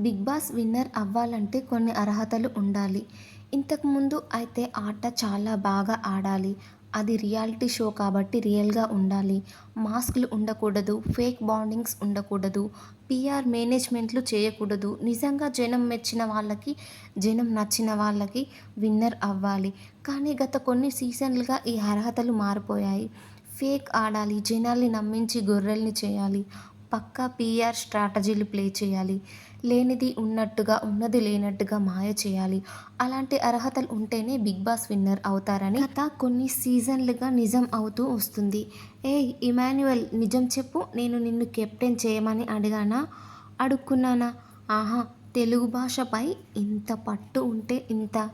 Big boss winner అవ్వాలంటే కొన్ని అర్హతలు ఉండాలి. ఇంతకుముందు అయితే ఆట చాలా బాగా ఆడాలి. అది రియాలిటీ షో కాబట్టి రియల్గా ఉండాలి. మాస్క్లు ఉండకూడదు ఫేక్ బాండింగ్స్ ఉండకూడదు పిఆర్ మేనేజ్మెంట్లు చేయకూడదు. నిజంగా జనం మెచ్చిన వాళ్ళకి జనం నచ్చిన వాళ్ళకి విన్నర్ అవ్వాలి. కానీ గత కొన్ని సీజన్లుగా ఈ అర్హతలు మారిపోయాయి. ఫేక్ ఆడాలి జనాల్ని నమ్మించి గొర్రెల్ని చేయాలి. పక్కా పిఆర్ స్ట్రాటజీలు ప్లే చేయాలి. లేనిది ఉన్నట్టుగా ఉన్నది లేనట్టుగా మాయ చేయాలి. అలాంటి అర్హతలు ఉంటేనే బిగ్ బాస్ విన్నర్ అవుతారని కథ కొన్ని సీజన్లుగా నిజం అవుతూ వస్తుంది. ఏ ఇమాన్యువల్ నిజం చెప్పు నేను నిన్ను కెప్టెన్ చేయమని అడిగానా? అడుక్కున్నానా? ఆహా తెలుగు భాషపై ఇంత పట్టు ఉంటే ఇంత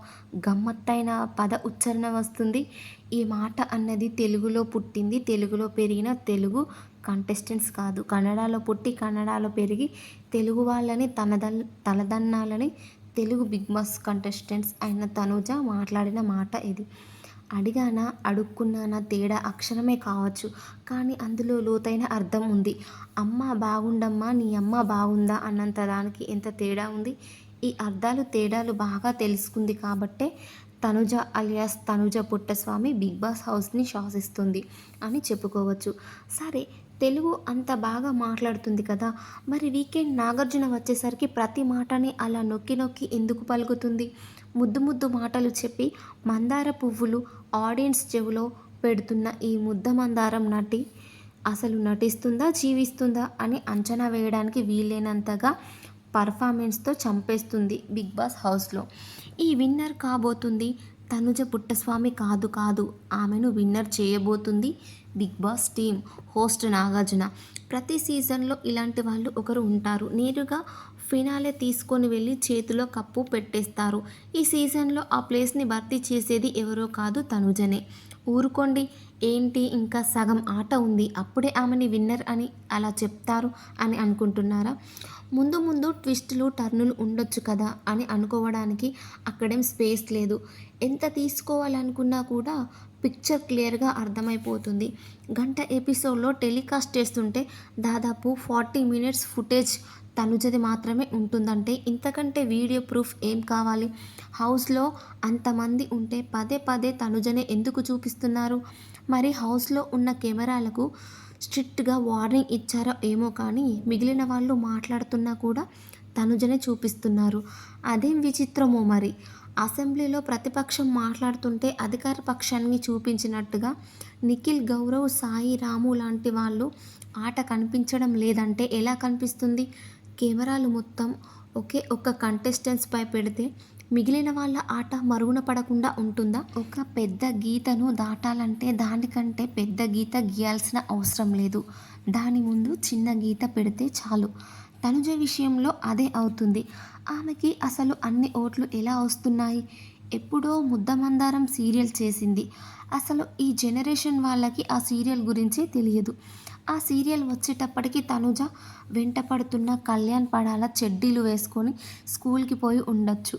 గమ్మత్తైన పద ఉచ్చారణ వస్తుంది. ఈ మాట అన్నది తెలుగులో పుట్టింది తెలుగులో పెరిగిన తెలుగు కంటెస్టెంట్స్ కాదు. కన్నడలో పుట్టి కన్నడలో పెరిగి తెలుగు వాళ్ళని తనదల్ తలదన్నాలని తెలుగు బిగ్ బాస్ కంటెస్టెంట్స్ అయిన తనుజ మాట్లాడిన మాట ఇది. అడిగానా అడుక్కున్నానా తేడా అక్షరమే కావచ్చు కానీ అందులో లోతైన అర్థం ఉంది. అమ్మ బాగుండమ్మా నీ అమ్మ బాగుందా అన్నంత దానికి ఎంత తేడా ఉంది? ఈ అర్థాలు తేడాలు బాగా తెలుసుకుంది కాబట్టే Tanuja alias Tanuja Puttaswamy Bigg Boss హౌస్ని శాసిస్తుంది అని చెప్పుకోవచ్చు. సరే తెలుగు అంత బాగా మాట్లాడుతుంది కదా మరి వీకెండ్ నాగార్జున వచ్చేసరికి ప్రతి మాటని అలా నొక్కి నొక్కి ఎందుకు పలుకుతుంది? ముద్దు ముద్దు మాటలు చెప్పి మందార పువ్వులు ఆడియన్స్ చెవులో పెడుతున్న ఈ ముద్ద మందారం నటి అసలు నటిస్తుందా జీవిస్తుందా అని అంచనా వేయడానికి వీలైనంతగా పర్ఫార్మెన్స్తో చంపేస్తుంది బిగ్ బాస్ హౌస్లో. ఈ విన్నర్ కాబోతుంది తనుజ పుట్టస్వామి కాదు కాదు ఆమెను విన్నర్ చేయబోతుంది Bigg Boss team host Nagarjuna. ప్రతి సీజన్లో ఇలాంటి వాళ్ళు ఒకరు ఉంటారు. నేరుగా ఫినాలే తీసుకొని వెళ్ళి చేతిలో కప్పు పెట్టేస్తారు. ఈ సీజన్లో ఆ ప్లేస్ని భర్తీ చేసేది ఎవరో కాదు తనుజనే. ఊరుకోండి ఏంటి ఇంకా సగం ఆట ఉంది అప్పుడే ఆమెని విన్నర్ అని అలా చెప్తారు అని అనుకుంటున్నారా? ముందు ముందు ట్విస్టులు టర్నులు ఉండొచ్చు కదా అని అనుకోవడానికి అక్కడేం స్పేస్ లేదు. ఎంత తీసుకోవాలనుకున్నా కూడా పిక్చర్ క్లియర్గా అర్థమైపోతుంది. గంట ఎపిసోడ్లో టెలికాస్ట్ చేస్తుంటే దాదాపు ఫార్టీ మినిట్స్ ఫుటేజ్ తనుజది మాత్రమే ఉంటుందంటే ఇంతకంటే వీడియో ప్రూఫ్ ఏం కావాలి? హౌస్లో అంతమంది ఉంటే పదే పదే తనుజనే ఎందుకు చూపిస్తున్నారు? మరి హౌస్లో ఉన్న కెమెరాలకు స్ట్రిక్ట్గా వార్నింగ్ ఇచ్చారో ఏమో కానీ మిగిలిన వాళ్ళు మాట్లాడుతున్నా కూడా తనుజనే చూపిస్తున్నారు. అదేం విచిత్రమో మరి. అసెంబ్లీలో ప్రతిపక్షం మాట్లాడుతుంటే అధికార పక్షాన్ని చూపించినట్టుగా నిఖిల్ గౌరవ్ సాయి రాము లాంటి వాళ్ళు ఆట కనిపించడం లేదంటే ఎలా కనిపిస్తుంది? కెమెరాలు మొత్తం ఒకే ఒక్క కంటెస్టెంట్స్పై పెడితే మిగిలిన వాళ్ళ ఆట మరుగున పడకుండా ఉంటుందా? ఒక పెద్ద గీతను దాటాలంటే దానికంటే పెద్ద గీత గీయాల్సిన అవసరం లేదు. దాని ముందు చిన్న గీత పెడితే చాలు. తనుజ విషయంలో అదే అవుతుంది. ఆమెకి అసలు అన్ని ఓట్లు ఎలా వస్తున్నాయి? ఎప్పుడో ముద్దమందారం సీరియల్ చేసింది. అసలు ఈ జనరేషన్ వాళ్ళకి ఆ సీరియల్ గురించి తెలియదు. ఆ సీరియల్ వచ్చేటప్పటికి తనుజ వెంట పడుతున్న కళ్యాణ్ పడాల చెడ్డీలు వేసుకొని స్కూల్కి పోయి ఉండొచ్చు.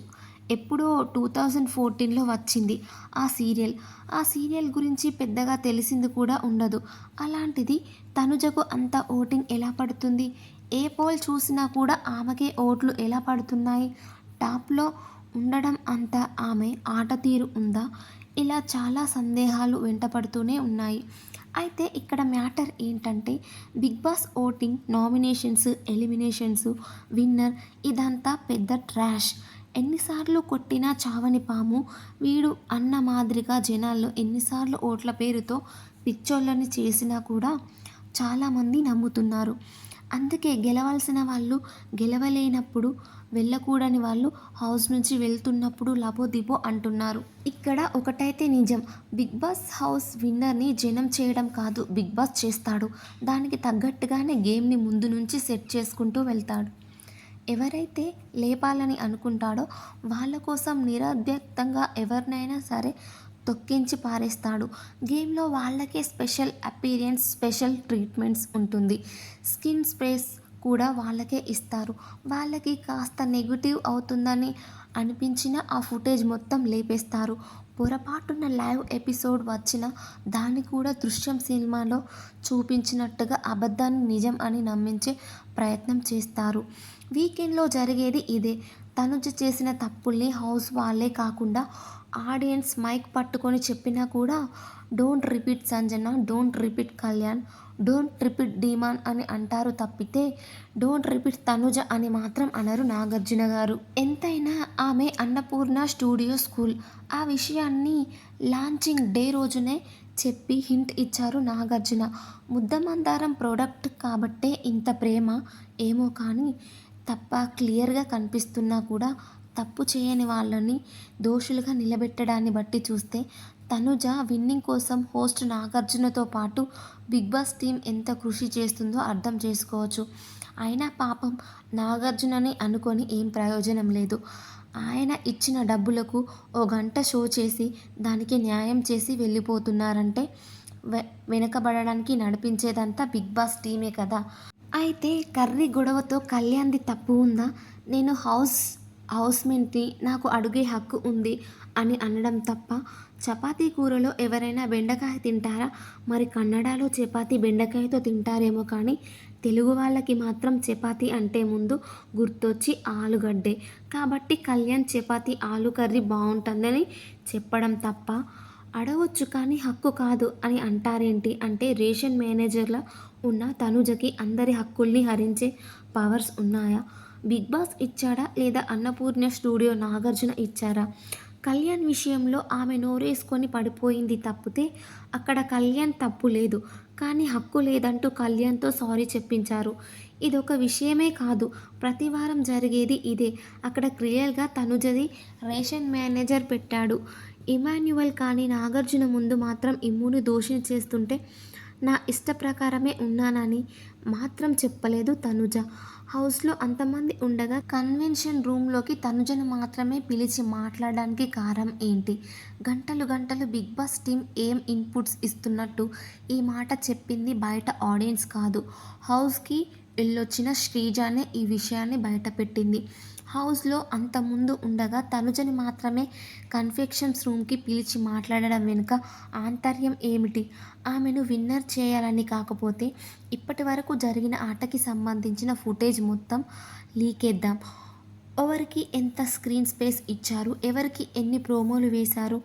ఎప్పుడో టూ థౌజండ్ ఫోర్టీన్లో వచ్చింది ఆ సీరియల్. ఆ సీరియల్ గురించి పెద్దగా తెలిసింది కూడా ఉండదు. అలాంటిది తనుజకు అంత ఓటింగ్ ఎలా పడుతుంది? ఏ పోల్ చూసినా కూడా ఆమెకే ఓట్లు ఎలా పడుతున్నాయి? టాప్లో ఉండడం అంత ఆమె ఆట తీరు ఉందా? ఇలా చాలా సందేహాలు వెంటపడుతూనే ఉన్నాయి. అయితే ఇక్కడ మ్యాటర్ ఏంటంటే Bigg Boss voting nominations eliminations winner ఇదంతా పెద్ద ట్రాష్. ఎన్నిసార్లు కొట్టినా చావని పాము వీడు అన్న మాదిరిగా జనాల్లో ఎన్నిసార్లు ఓట్ల పేరుతో పిచ్చోళ్ళని చేసినా కూడా చాలామంది నమ్ముతున్నారు. అందుకే గెలవాల్సిన వాళ్ళు గెలవలేనప్పుడు వెళ్ళకూడని వాళ్ళు హౌస్ నుంచి వెళ్తున్నప్పుడు లబోదిబో అంటున్నారు. ఇక్కడ ఒకటైతే నిజం. బిగ్ బాస్ హౌస్ విన్నర్ని జనం చేయడం కాదు బిగ్ బాస్ చేస్తాడు. దానికి తగ్గట్టుగానే గేమ్ని ముందు నుంచి సెట్ చేసుకుంటూ వెళ్తాడు. ఎవరైతే లేపాలని అనుకుంటాడో వాళ్ళ కోసం నిరభ్యక్తంగా ఎవరినైనా సరే తొక్కించి పారేస్తాడు. గేమ్లో వాళ్ళకే స్పెషల్ అపీరియన్స్ స్పెషల్ ట్రీట్మెంట్స్ ఉంటుంది. స్కిన్ స్ప్రేస్ కూడా వాళ్ళకే ఇస్తారు. వాళ్ళకి కాస్త నెగిటివ్ అవుతుందని అనిపించిన ఆ ఫుటేజ్ మొత్తం లేపేస్తారు. పొరపాటున లైవ్ ఎపిసోడ్ వచ్చిన దాన్ని కూడా దృశ్యం సినిమాలో చూపించినట్టుగా అబద్ధాన్ని నిజం అని నమ్మించే ప్రయత్నం చేస్తారు. వీకెండ్లో జరిగేది ఇదే. తనుజ చేసిన తప్పుల్ని హౌస్ వాళ్ళే కాకుండా ఆడియన్స్ మైక్ పట్టుకొని చెప్పినా కూడా don't repeat Sanjana don't repeat Kalyan don't repeat Demon అని అంటారు తప్పితే డోంట్ రిపీట్ తనుజ అని మాత్రం అనరు నాగార్జున గారు. ఎంతైనా ఆమె అన్నపూర్ణ స్టూడియో స్కూల్. ఆ విషయాన్ని లాంచింగ్ డే రోజునే చెప్పి హింట్ ఇచ్చారు నాగార్జున. ముద్దమందారం ప్రోడక్ట్ కాబట్టే ఇంత ప్రేమ ఏమో కానీ తప్ప క్లియర్గా కనిపిస్తున్నా కూడా తప్పు చేయని వాళ్ళని దోషులుగా నిలబెట్టడాన్ని బట్టి చూస్తే తనుజ విన్నింగ్ కోసం హోస్ట్ నాగార్జునతో పాటు బిగ్ బాస్ టీం ఎంత కృషి చేస్తుందో అర్థం చేసుకోవచ్చు. అయినా పాపం నాగార్జునని అనుకొని ఏం ప్రయోజనం లేదు. ఆయన ఇచ్చిన డబ్బులకు ఓ గంట షో చేసి దానికి న్యాయం చేసి వెళ్ళిపోతున్నారంటే వె వెనకబడడానికి నడిపించేదంతా బిగ్ బాస్ టీమే కదా. అయితే కర్రీ గొడవతో కళ్యాణ్ది తప్పు ఉందా? నేను హౌస్ హౌస్మెంట్ని నాకు అడుగే హక్కు ఉంది అని అనడం తప్ప. చపాతీ కూరలో ఎవరైనా బెండకాయ తింటారా? మరి కన్నడలో చపాతీ బెండకాయతో తింటారేమో కానీ తెలుగు వాళ్ళకి మాత్రం చపాతీ అంటే ముందు గుర్తొచ్చి ఆలుగడ్డే. కాబట్టి కళ్యాణ్ చపాతీ ఆలు కర్రీ బాగుంటుందని చెప్పడం తప్ప. అడగొచ్చు కానీ హక్కు కాదు అని అంటారేంటి? అంటే రేషన్ మేనేజర్ల ఉన్న తనుజకి అందరి హక్కుల్ని హరించే పవర్స్ ఉన్నాయా? బిగ్ బాస్ ఇచ్చాడా లేదా అన్నపూర్ణ స్టూడియో నాగార్జున ఇచ్చారా? కళ్యాణ్ విషయంలో ఆమె నోరేసుకొని పడిపోయింది తప్పితే అక్కడ కళ్యాణ్ తప్పు లేదు. కానీ హక్కు లేదంటూ కళ్యాణ్తో సారీ చెప్పించారు. ఇదొక విషయమే కాదు. ప్రతి వారం జరిగేది ఇదే. అక్కడ క్లియర్గా తనుజది రేషన్ మేనేజర్ పెట్టాడు. ఇమాన్యువల్ కానీ నాగార్జున ముందు మాత్రం ఇమ్ముని దోషిని చేస్తుంటే నా ఇష్ట ప్రకారమే ఉన్నానని మాత్రం చెప్పలేదు తనుజ. హౌస్లో అంతమంది ఉండగా కన్వెన్షన్ రూమ్లోకి తనుజను మాత్రమే పిలిచి మాట్లాడడానికి కారణం ఏంటి? గంటలు గంటలు బిగ్ బాస్ టీం ఏం ఇన్పుట్స్ ఇస్తున్నట్టు ఈ మాట చెప్పింది బయట ఆడియన్స్ కాదు. హౌస్కి వెళ్ళొచ్చిన శ్రీజానే ఈ విషయాన్ని బయటపెట్టింది. హౌస్లో అంత ముందు ఉండగా తనుజని మాత్రమే కన్ఫెక్షన్స్ రూమ్కి పిలిచి మాట్లాడడం వెనుక ఆంతర్యం ఏమిటి? ఆమెను విన్నర్ చేయాలని కాకపోతే ఇప్పటి వరకు జరిగిన ఆటకి సంబంధించిన ఫుటేజ్ మొత్తం లీకేద్దాం ఎవరికి ఎంత స్క్రీన్ స్పేస్ ఇచ్చారు? ఎవరికి ఎన్ని ప్రోమోలు వేశారు?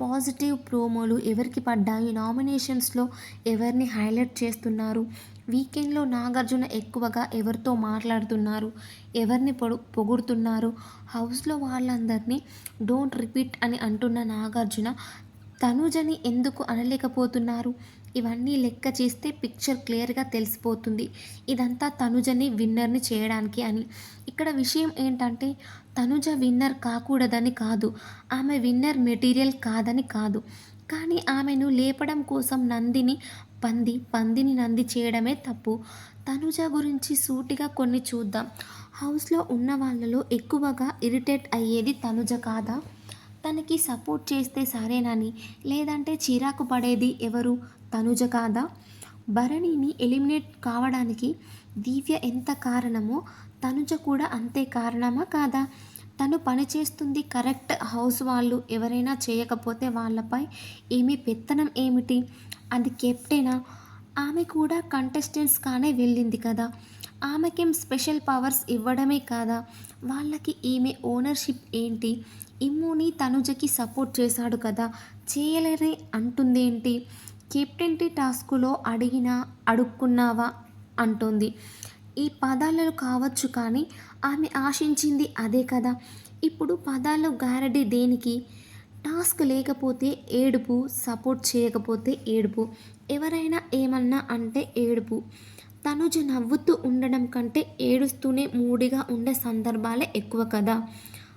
పాజిటివ్ ప్రోమోలు ఎవరికి పడ్డాయి? నామినేషన్స్లో ఎవరిని హైలైట్ చేస్తున్నారు? వీకెండ్లో నాగార్జున ఎక్కువగా ఎవరితో మాట్లాడుతున్నారు? ఎవరిని పొడు పొగుడుతున్నారు? హౌస్లో వాళ్ళందరినీ డోంట్ రిపీట్ అని అంటున్న నాగార్జున తనుజని ఎందుకు అనలేకపోతున్నారు? ఇవన్నీ లెక్క చేస్తే పిక్చర్ క్లియర్గా తెలిసిపోతుంది. ఇదంతా తనుజని విన్నర్ని చేయడానికి అని. ఇక్కడ విషయం ఏంటంటే తనుజ విన్నర్ కాకూడదని కాదు. ఆమె విన్నర్ మెటీరియల్ కాదని కాదు. కానీ ఆమెను లేపడం కోసం నందిని పంది పందిని నంది చేయడమే తప్పు. తనుజ గురించి సూటిగా కొన్ని చూద్దాం. హౌస్లో ఉన్న వాళ్ళలో ఎక్కువగా ఇరిటేట్ అయ్యేది తనుజ కాదా? తనకి సపోర్ట్ చేస్తే సరేనని లేదంటే చిరాకు పడేది ఎవరు? తనుజ కాదా? భరణిని ఎలిమినేట్ కావడానికి దివ్య ఎంత కారణమో తనుజ కూడా అంతే కారణమా కాదా? తను పనిచేస్తుంది కరెక్ట్ హౌస్ వాళ్ళు. ఎవరైనా చేయకపోతే వాళ్ళపై ఏమి పెత్తనం ఏమిటి? అది కెప్టెనా? ఆమె కూడా కంటెస్టెంట్స్ కానే వెళ్ళింది కదా. ఆమెకేం స్పెషల్ పవర్స్ ఇవ్వడమే కాదా? వాళ్ళకి ఈమె ఓనర్షిప్ ఏంటి? ఇమ్ముని తనుజకి సపోర్ట్ చేశాడు కదా. చేయలేరే అంటుందేంటి? కెప్టెన్టీ టాస్కులో అడిగినా అడుక్కున్నావా? అంటుంది. ఈ పదాలలో కావచ్చు కానీ ఆమె ఆశించింది అదే కదా. ఇప్పుడు పదాలు గ్యారడీ దేనికి? టాస్క్ లేకపోతే ఏడుపు సపోర్ట్ చేయకపోతే ఏడుపు. ఎవరైనా ఏమన్నా అంటే ఏడుపు. తనుజ నవ్వుతూ ఉండడం కంటే ఏడుస్తూనే మూడిగా ఉండే సందర్భాలే ఎక్కువ కదా.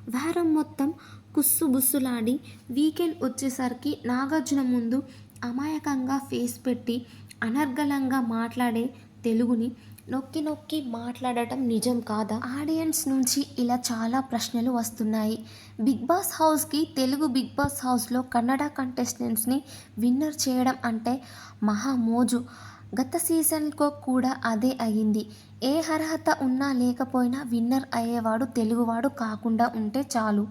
వారం మొత్తం కుస్సు బుస్సులాడి వీకెండ్ వచ్చేసరికి నాగార్జున ముందు అమాయకంగా ఫేస్ పెట్టి అనర్గళంగా మాట్లాడే తెలుగుని నొక్కి నొక్కి మాట్లాడటం నిజం కాదా? ఆడియన్స్ నుంచి ఇలా చాలా ప్రశ్నలు వస్తున్నాయి. బిగ్ బాస్ హౌస్కి తెలుగు బిగ్ బాస్ హౌస్లో కన్నడ కంటెస్టెంట్స్ని విన్నర్ చేయడం అంటే మహా మోజు. గత సీజన్కు కూడా అదే అయ్యింది ఏ అర్హత ఉన్నా లేకపోయినా విన్నర్ అయ్యేవాడు తెలుగువాడు కాకుండా ఉంటే చాలు.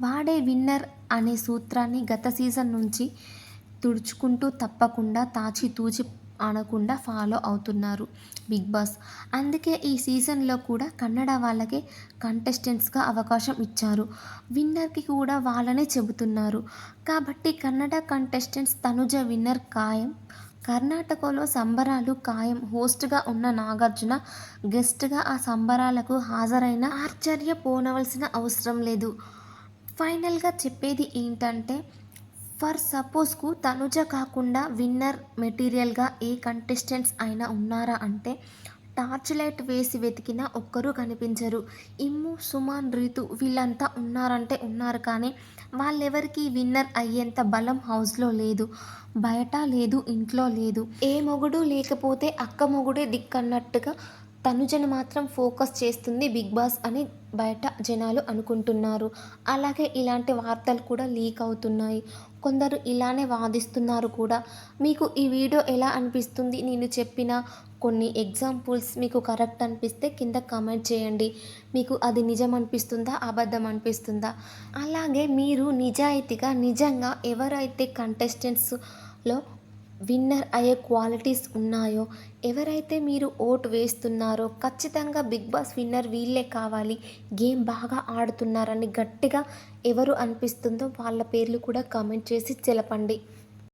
వాడే విన్నర్ అనే సూత్రాన్ని గత సీజన్ నుంచి తుడుచుకుంటూ తప్పకుండా తాచి తూచి అనకుండా ఫాలో అవుతున్నారు బిగ్ బాస్. అందుకే ఈ సీజన్లో కూడా కన్నడ వాళ్ళకి కంటెస్టెంట్స్గా అవకాశం ఇచ్చారు. విన్నర్కి కూడా వాళ్ళనే చెబుతున్నారు. కాబట్టి కన్నడ కంటెస్టెంట్స్ తనుజ విన్నర్ ఖాయం కర్ణాటకలో సంబరాలు ఖాయం హోస్ట్గా ఉన్న నాగార్జున గెస్ట్గా ఆ సంబరాలకు హాజరైన ఆశ్చర్యపోనవలసిన అవసరం లేదు. ఫైనల్గా చెప్పేది ఏంటంటే ఫర్ సపోజ్కు తనుజ కాకుండా విన్నర్ మెటీరియల్గా ఏ కంటెస్టెంట్స్ అయినా ఉన్నారా అంటే టార్చ్ లైట్ వేసి వెతికినా ఒక్కరూ కనిపించరు. ఇమ్ము సుమాన్ రీతు వీళ్ళంతా ఉన్నారంటే ఉన్నారు కానీ వాళ్ళెవరికి విన్నర్ అయ్యేంత బలం హౌస్లో లేదు. బయట లేదు ఇంట్లో లేదు. ఏ మొగుడు లేకపోతే అక్క మొగుడే దిక్కన్నట్టుగా తనుజను మాత్రం ఫోకస్ చేస్తుంది బిగ్ బాస్ అని బయట జనాలు అనుకుంటున్నారు. అలాగే ఇలాంటి వార్తలు కూడా లీక్ అవుతున్నాయి. కొందరు ఇలానే వాదిస్తున్నారు కూడా. మీకు ఈ వీడియో ఎలా అనిపిస్తుంది? నేను చెప్పిన కొన్ని ఎగ్జాంపుల్స్ మీకు కరెక్ట్ అనిపిస్తే కింద కామెంట్ చేయండి. మీకు అది నిజం అనిపిస్తుందా? అబద్ధం అనిపిస్తుందా? అలాగే మీరు నిజాయితీగా నిజంగా ఎవరైతే కంటెస్టెంట్స్లో విన్నర్ అయ్యే క్వాలిటీస్ ఉన్నాయో ఎవరైతే మీరు ఓటు వేస్తున్నారో ఖచ్చితంగా బిగ్ బాస్ విన్నర్ వీళ్ళే కావాలి. గేమ్ బాగా ఆడుతున్నారని గట్టిగా ఎవరు అనిపిస్తుందో వాళ్ళ పేర్లు కూడా కామెంట్ చేసి తెలపండి.